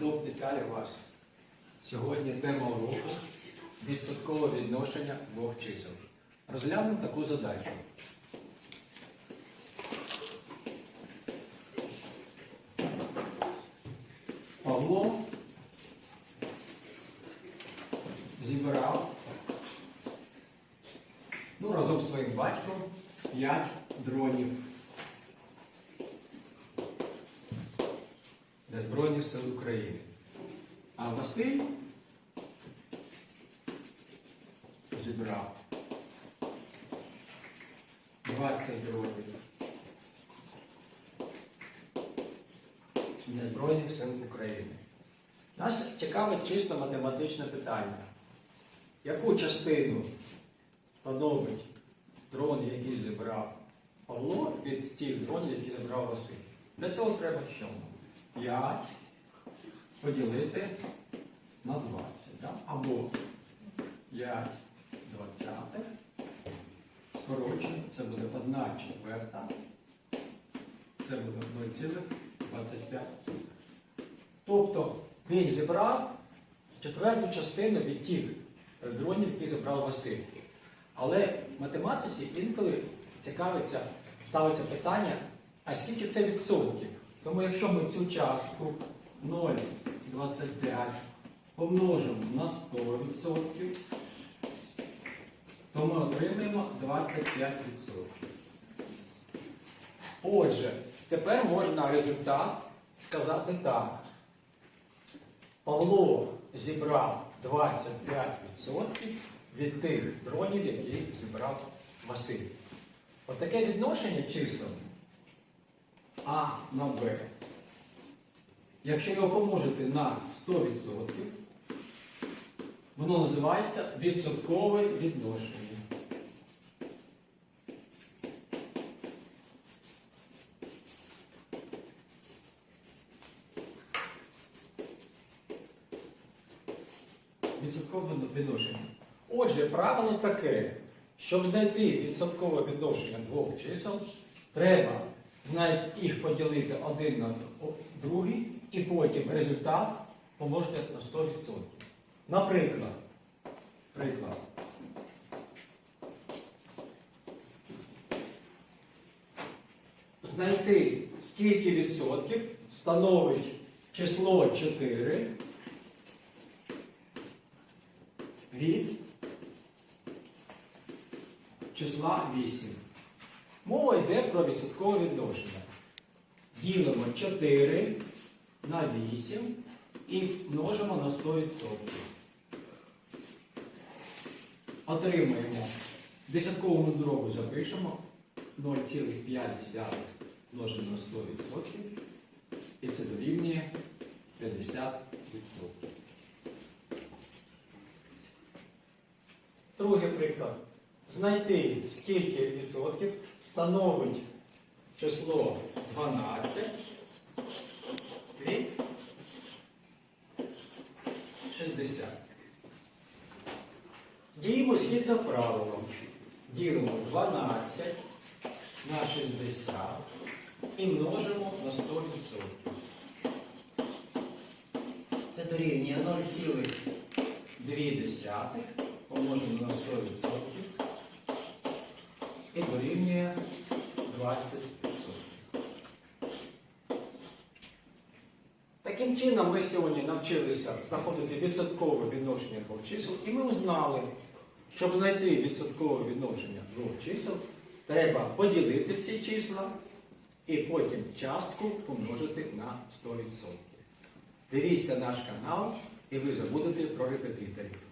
Дуб вітаю вас. Сьогодні тема уроку відсоткове відношення двох чисел. Розглянемо таку задачу. Павло зібрав ну, разом з своїм батьком 5 дронів для Збройних сил України. А Василь зібрав 20 дронів для Збройних сил України. Нас цікавить чисто математичне питання. Яку частину становить дрон, який зібрав Павло, від тих дронів, які зібрав Василь? Для цього треба що? 5 поділити на 20. Да? Або 5 двадцятих. Скорочено, це буде 1 четверта. Це буде 0,25. Тобто він зібрав четверту частину від тих е, дронів, які зібрав Василь. Але в математиці інколи цікавиться, ставиться питання, а скільки це відсотків? Тому якщо ми цю частку 0,25 помножимо на 100%, то ми отримаємо 25%. Отже, тепер можна результат сказати так. Павло зібрав 25% від тих дронів, які зібрав Василь. Отаке відношення чисел А на Б. Якщо його помножити на 100%, воно називається відсоткове відношення. Відсоткове відношення. Отже, правило таке, щоб знайти відсоткове відношення двох чисел, треба знайти їх поділити один на другий і потім результат помножити на 100%. Наприклад, приклад. Знайти скільки відсотків становить число 4 від числа 8. Мова йде про відсоткове відношення. Ділимо 4 на 8 і множимо на 100%. Отримаємо десяткову дорогу запишемо 0,5 множимо на 100%. І це дорівнює 50%. Другий приклад. Знайти, скільки відсотків становить число 12 від 60. Діємо згідно правилам. Ділимо 12 на 60 і множимо на 100%. Це дорівнює 0,2 помножимо на 100% і дорівнює 20%. Таким чином, ми сьогодні навчилися знаходити відсоткове відношення двох чисел, і ми узнали, щоб знайти відсоткове відношення двох чисел, треба поділити ці числа і потім частку помножити на 100%. Дивіться наш канал, і ви забудете про репетиторів.